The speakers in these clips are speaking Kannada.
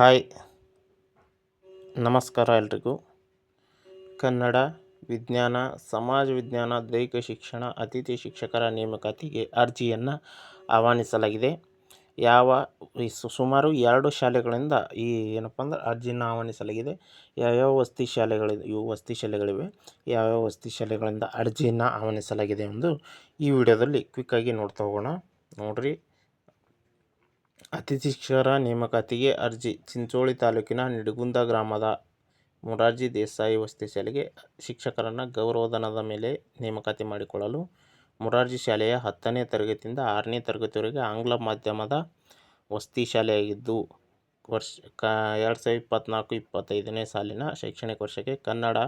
ಹಾಯ್. ನಮಸ್ಕಾರ ಎಲ್ರಿಗೂ. ಕನ್ನಡ ವಿಜ್ಞಾನ, ಸಮಾಜ ವಿಜ್ಞಾನ, ದೈಹಿಕ ಶಿಕ್ಷಣ, ಅತಿಥಿ ಶಿಕ್ಷಕರ ನೇಮಕಾತಿಗೆ ಅರ್ಜಿಯನ್ನು ಆಹ್ವಾನಿಸಲಾಗಿದೆ. ಯಾವ ಸುಮಾರು ಎರಡು ಶಾಲೆಗಳಿಂದ ಈ ಏನಪ್ಪ ಅಂದ್ರೆ ಅರ್ಜಿಯನ್ನು ಆಹ್ವಾನಿಸಲಾಗಿದೆ. ಯಾವ್ಯಾವ ವಸ್ತಿ ಶಾಲೆಗಳು ಇವು ವಸತಿ ಶಾಲೆಗಳಿವೆ. ಯಾವ್ಯಾವ ವಸತಿ ಶಾಲೆಗಳಿಂದ ಅರ್ಜಿಯನ್ನು ಆಹ್ವಾನಿಸಲಾಗಿದೆ ಎಂದು ಈ ವಿಡಿಯೋದಲ್ಲಿ ಕ್ವಿಕ್ಕಾಗಿ ನೋಡ್ತಾ ಹೋಗೋಣ. ನೋಡ್ರಿ. ಅತಿಥಿ ಶಿಕ್ಷಕರ ನೇಮಕಾತಿಗೆ ಅರ್ಜಿ, ಚಿಂಚೋಳಿ ತಾಲೂಕಿನ ನಿಡಗುಂದ ಗ್ರಾಮದ ಮೊರಾರ್ಜಿ ದೇಸಾಯಿ ವಸತಿ ಶಾಲೆಗೆ ಶಿಕ್ಷಕರನ್ನು ಗೌರವಧನದ ಮೇಲೆ ನೇಮಕಾತಿ ಮಾಡಿಕೊಳ್ಳಲು ಮೊರಾರ್ಜಿ ಶಾಲೆಯ ಹತ್ತನೇ ತರಗತಿಯಿಂದ ಆರನೇ ತರಗತಿವರೆಗೆ ಆಂಗ್ಲ ಮಾಧ್ಯಮದ ವಸತಿ ಶಾಲೆಯಾಗಿದ್ದು, ವರ್ಷ, ಕ, ಎರಡು ಸಾವಿರದ ಇಪ್ಪತ್ತ್ನಾಲ್ಕು ಇಪ್ಪತ್ತೈದನೇ ಸಾಲಿನ ಶೈಕ್ಷಣಿಕ ವರ್ಷಕ್ಕೆ ಕನ್ನಡ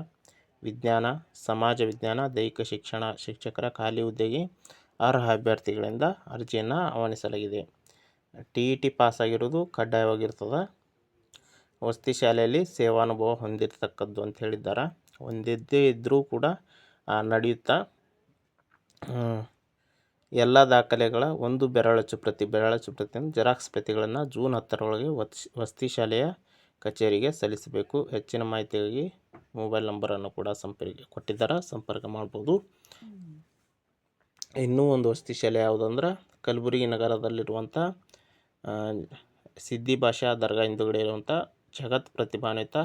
ವಿಜ್ಞಾನ, ಸಮಾಜ ವಿಜ್ಞಾನ, ದೈಹಿಕ ಶಿಕ್ಷಣ ಶಿಕ್ಷಕರ ಖಾಲಿ ಹುದ್ದೆಗೆ ಅರ್ಹ ಅಭ್ಯರ್ಥಿಗಳಿಂದ ಅರ್ಜಿಯನ್ನು ಆಹ್ವಾನಿಸಲಾಗಿದೆ. ಟಿ ಇ ಟಿ ಪಾಸಾಗಿರೋದು ಕಡ್ಡಾಯವಾಗಿರ್ತದೆ. ವಸತಿ ಶಾಲೆಯಲ್ಲಿ ಸೇವಾನುಭವ ಹೊಂದಿರತಕ್ಕದ್ದು ಅಂತ ಹೇಳಿದ್ದಾರೆ. ಹೊಂದಿದ್ದೇ ಇದ್ದರೂ ಕೂಡ ಆ, ನಡೆಯುತ್ತಾ? ಎಲ್ಲ ದಾಖಲೆಗಳ ಒಂದು ಬೆರಳಚ್ಚು ಪ್ರತಿ ಬೆರಳಚ್ಚು ಪ್ರತಿ ಜೆರಾಕ್ಸ್ ಪ್ರತಿಗಳನ್ನು ಜೂನ್ ಹತ್ತರೊಳಗೆ ವಸತಿ ಶಾಲೆಯ ಕಚೇರಿಗೆ ಸಲ್ಲಿಸಬೇಕು. ಹೆಚ್ಚಿನ ಮಾಹಿತಿಗಾಗಿ ಮೊಬೈಲ್ ನಂಬರನ್ನು ಕೂಡ ಸಂಪರ್ಕ ಕೊಟ್ಟಿದ್ದಾರೆ. ಸಂಪರ್ಕ ಮಾಡ್ಬೋದು. ಇನ್ನೂ ಒಂದು ವಸತಿ ಶಾಲೆ ಯಾವುದಂದ್ರೆ? ಕಲಬುರಗಿ ನಗರದಲ್ಲಿರುವಂಥ ಸಿದ್ದಿ ಭಾಷಾ ದರ್ಗಾ ಹಿಂದುಗಡೆ ಇರುವಂಥ ಜಗತ್ ಪ್ರತಿಭಾನ್ವಿತ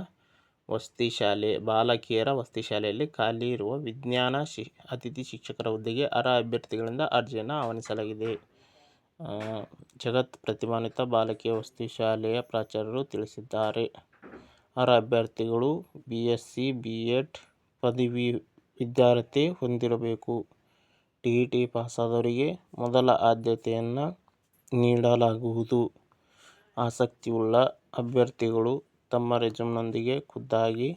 ವಸತಿ ಶಾಲೆ, ಬಾಲಕಿಯರ ವಸತಿ ಶಾಲೆಯಲ್ಲಿ ಖಾಲಿ ಇರುವ ವಿಜ್ಞಾನ ಶಿ, ಅತಿಥಿ ಶಿಕ್ಷಕರ ಹುದ್ದೆಗೆ ಅರ್ಹ ಅಭ್ಯರ್ಥಿಗಳಿಂದ ಅರ್ಜಿಯನ್ನು ಆಹ್ವಾನಿಸಲಾಗಿದೆ. ಜಗತ್ ಪ್ರತಿಭಾನ್ವಿತ ಬಾಲಕಿಯ ವಸತಿ ಶಾಲೆಯ ಪ್ರಾಚಾರ್ಯರು ತಿಳಿಸಿದ್ದಾರೆ. ಅರ್ಹ ಅಭ್ಯರ್ಥಿಗಳು B S C B Ed ಪದವಿ ವಿದ್ಯಾರ್ಥಿ ಹೊಂದಿರಬೇಕು. ಟಿ ಇ ಟಿ ಪಾಸಾದವರಿಗೆ ಮೊದಲ ಆದ್ಯತೆಯನ್ನು ನೀಡಲಾಗುವುದು. ಆಸಕ್ತಿಯುಳ್ಳ ಅಭ್ಯರ್ಥಿಗಳು ತಮ್ಮ ರೆಸ್ಯೂಮ್ನೊಂದಿಗೆ ಖುದ್ದಾಗಿ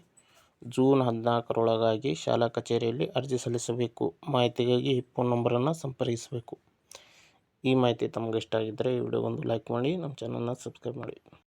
ಜೂನ್ ಹದಿನಾಲ್ಕರೊಳಗಾಗಿ ಶಾಲಾ ಕಚೇರಿಯಲ್ಲಿ ಅರ್ಜಿ ಸಲ್ಲಿಸಬೇಕು. ಮಾಹಿತಿಗಾಗಿ ಈ ಫೋನ್ ನಂಬರನ್ನು ಸಂಪರ್ಕಿಸಬೇಕು. ಈ ಮಾಹಿತಿ ತಮಗೆ ಇಷ್ಟ ಆಗಿದ್ದರೆ ಈ ವಿಡಿಯೋಗೊಂದು ಲೈಕ್ ಮಾಡಿ, ನಮ್ಮ ಚಾನಲ್ನ ಸಬ್ಸ್ಕ್ರೈಬ್ ಮಾಡಿ.